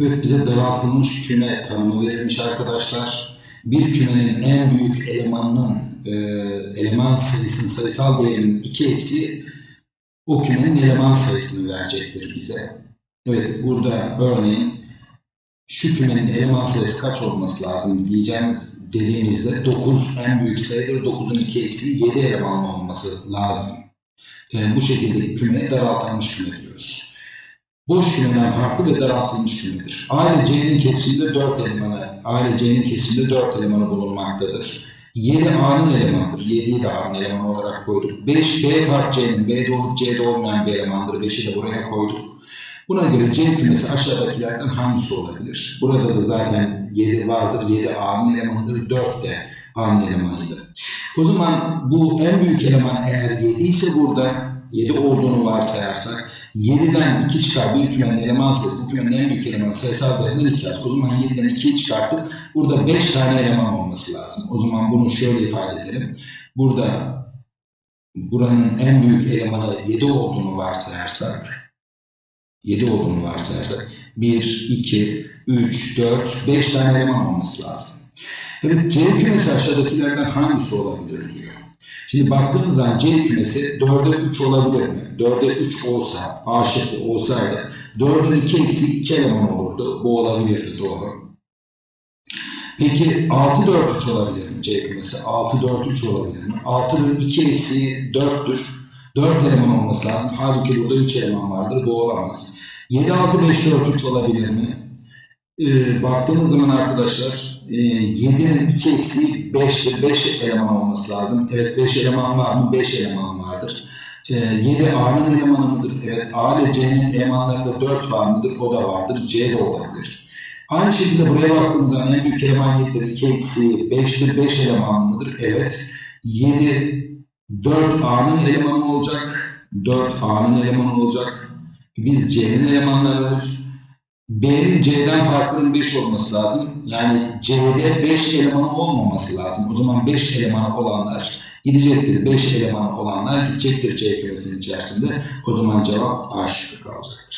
Evet bize daraltılmış küme tanımı verilmiş arkadaşlar. Bir kümenin en büyük elemanının e, eleman sayısının sayısal değerinin 2 eksi o kümenin eleman sayısını verecektir bize. Evet burada örneğin şu kümenin eleman sayısı kaç olması lazım diyeceğimiz dediğimizde 9 en büyük sayıdır. 9'un 2 eksi 7 elemanlı olması lazım. E, bu şekilde kümeye daraltılmış küme diyoruz. Boş kümeden farklı ve daraltılmış kümedir. A ile C'nin kesişiminde 4 elemanı, A ile C'nin kesişiminde 4 elemanı bulunmaktadır. 7 A'nın elemanıdır. 7'yi de A'nın elemanı olarak koyduk. 5 B fark C'nin, B'de olup C'de olmayan bir elemandır. 5'i de buraya koyduk. Buna göre C kümesi aşağıdakilerden hangisi olabilir? Burada da zaten 7 vardır. 7 A'nın elemanıdır. 4 de A'nın elemanıydı. O zaman bu en büyük eleman eğer 7 ise burada 7 olduğunu varsayarsak 7'den 2 çıkar bir kümenin eleman sayısı, bu kümenin en büyük elemanı sayısal değerinden 2 yaz. O zaman 7'den 2'yi çıkarttık. Burada 5 tane eleman olması lazım. O zaman bunu şöyle ifade edelim. Burada buranın en büyük elemanı 7 olduğunu varsayarsak 7 olduğunu varsayarsak 1, 2, 3, 4, 5 tane eleman olması lazım. Evet C kümesi aşağıdakilerden hangisi olabilir diyor. Şimdi baktığımız zaman C kümesi 4'e 3 olabilir mi? 4'e 3 olsa, A şıkkı olsaydı 4'ün 2 eksi 2 eleman olurdu. Bu olabilirdi doğru. Peki 6 4 3 olabilir mi C kümesi? 6 4 3 olabilir mi? 6'nın 2 eksiği 4'tür. 4 eleman olması lazım. Halbuki burada 3 eleman vardır. Bu olamaz. 7 6 5 4 3 olabilir mi? Ee, baktığımız zaman arkadaşlar e, 7'nin 2 eksiği 5'tir. 5 eleman olması lazım. Evet 5 eleman var mı? 5 eleman vardır. E, 7 A'nın elemanı mıdır? Evet A ile C'nin elemanlarında 4 var mıdır? O da vardır. C de olabilir. Aynı şekilde buraya baktığımız zaman en büyük eleman 7'dir. 2 eksiği 5'tir. 5 eleman mıdır? Evet. 7 4 A'nın elemanı olacak. 4 A'nın elemanı olacak. Biz C'nin elemanlarıyız. B'nin C'den farkının 5 olması lazım. Yani C'de 5 elemanı olmaması lazım. O zaman 5 elemanı olanlar gidecektir. 5 elemanı olanlar gidecektir C kümesinin içerisinde. O zaman cevap A şıkkı kalacak.